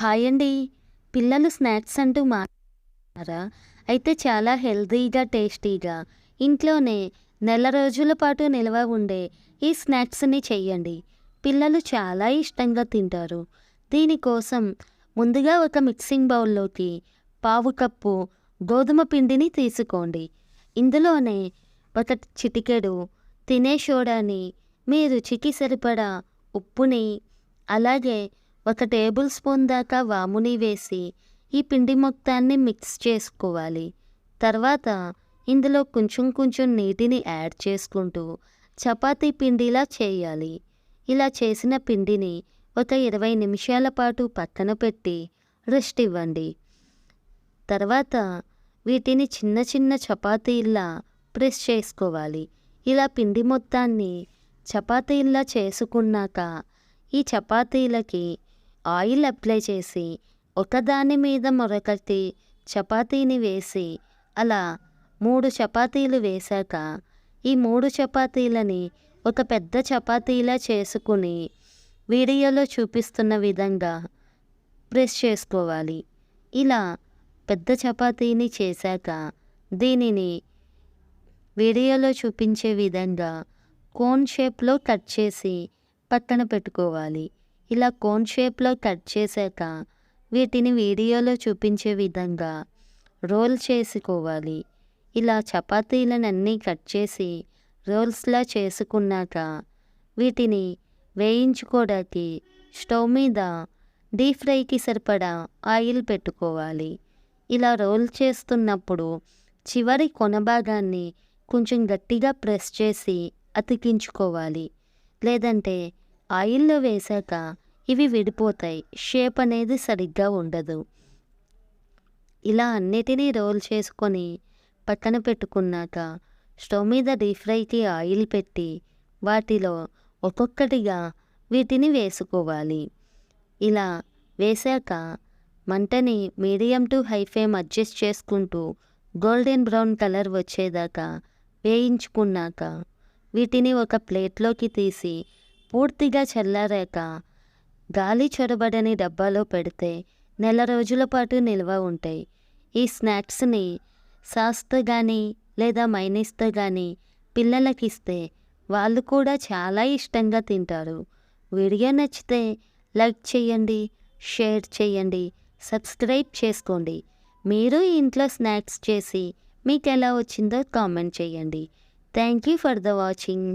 Hi అండి. పిల్లలు snacks అంటూ మాట్లాడారా అయితే చాలా హెల్తీగా టేస్టీగా. ఇంట్లోనే నెల రోజుల పాటు నిల్వ ఉండే ఈ స్నాక్స్ని చెయ్యండి. పిల్లలు చాలా ఇష్టంగా తింటారు. దీనికోసం ముందుగా ఒక మిక్సింగ్ బౌల్లోకి పావు కప్పు గోధుమ పిండిని తీసుకోండి. ఇందులోనే ఒక చిటికెడు తినే సోడాని మీ రుచికి సరిపడా ఉప్పుని అలాగే ఒక టేబుల్ స్పూన్ దాకా వాముని వేసి ఈ పిండి మొత్తాన్ని మిక్స్ చేసుకోవాలి. తర్వాత ఇందులో కొంచెం కొంచెం నీటిని యాడ్ చేసుకుంటూ చపాతీ పిండిలా చేయాలి. ఇలా చేసిన పిండిని ఒక ఇరవై నిమిషాల పాటు పక్కన పెట్టి రెస్ట్ ఇవ్వండి. తర్వాత వీటిని చిన్న చిన్న చపాతీల్లా ప్రెస్ చేసుకోవాలి. ఇలా పిండి మొత్తాన్ని చపాతీల్లా చేసుకున్నాక ఈ చపాతీలకి ఆయిల్ అప్లై చేసి ఒకదాని మీద మరొకటి చపాతీని వేసి అలా మూడు చపాతీలు వేశాక ఈ మూడు చపాతీలని ఒక పెద్ద చపాతీలా చేసుకుని వీడియోలో చూపిస్తున్న విధంగా ప్రెస్ చేసుకోవాలి. ఇలా పెద్ద చపాతీని చేశాక దీనిని వీడియోలో చూపించే విధంగా కోన్ షేప్లో కట్ చేసి పక్కన పెట్టుకోవాలి. ఇలా కోన్ షేప్లో కట్ చేశాక వీటిని వీడియోలో చూపించే విధంగా రోల్ చేసుకోవాలి. ఇలా చపాతీలను అన్నీ కట్ చేసి రోల్స్లా చేసుకున్నాక వీటిని వేయించుకోవడానికి స్టవ్ మీద డీప్ ఫ్రైకి సరిపడా ఆయిల్ పెట్టుకోవాలి. ఇలా రోల్ చేస్తున్నప్పుడు చివరి కొన భాగాన్ని కొంచెం గట్టిగా ప్రెస్ చేసి అతికించుకోవాలి. లేదంటే ఆయిల్లో వేశాక ఇవి విడిపోతాయి. షేప్ అనేది సరిగ్గా ఉండదు. ఇలా అన్నిటినీ రోల్ చేసుకొని పక్కన పెట్టుకున్నాక స్టవ్ మీద డీప్ ఫ్రైకి ఆయిల్ పెట్టి వాటిలో ఒక్కొక్కటిగా వీటిని వేసుకోవాలి. ఇలా వేశాక మంటని medium to high flame adjust చేసుకుంటూ గోల్డెన్ బ్రౌన్ కలర్ వచ్చేదాకా వేయించుకున్నాక వీటిని ఒక ప్లేట్లోకి తీసి పూర్తిగా చల్లారాక గాలి చొరబడని డబ్బాలో పెడితే నెల రోజుల పాటు నిల్వ ఉంటాయి. ఈ స్నాక్స్ని సాస్తో కానీ లేదా మైనీస్తో కానీ పిల్లలకి ఇస్తే వాళ్ళు కూడా చాలా ఇష్టంగా తింటారు. వీడియో నచ్చితే లైక్ చేయండి షేర్ చేయండి సబ్స్క్రైబ్ చేసుకోండి. మీరు ఇంట్లో స్నాక్స్ చేసి మీకు ఎలా వచ్చిందో కామెంట్ చేయండి. Thank you for the watching.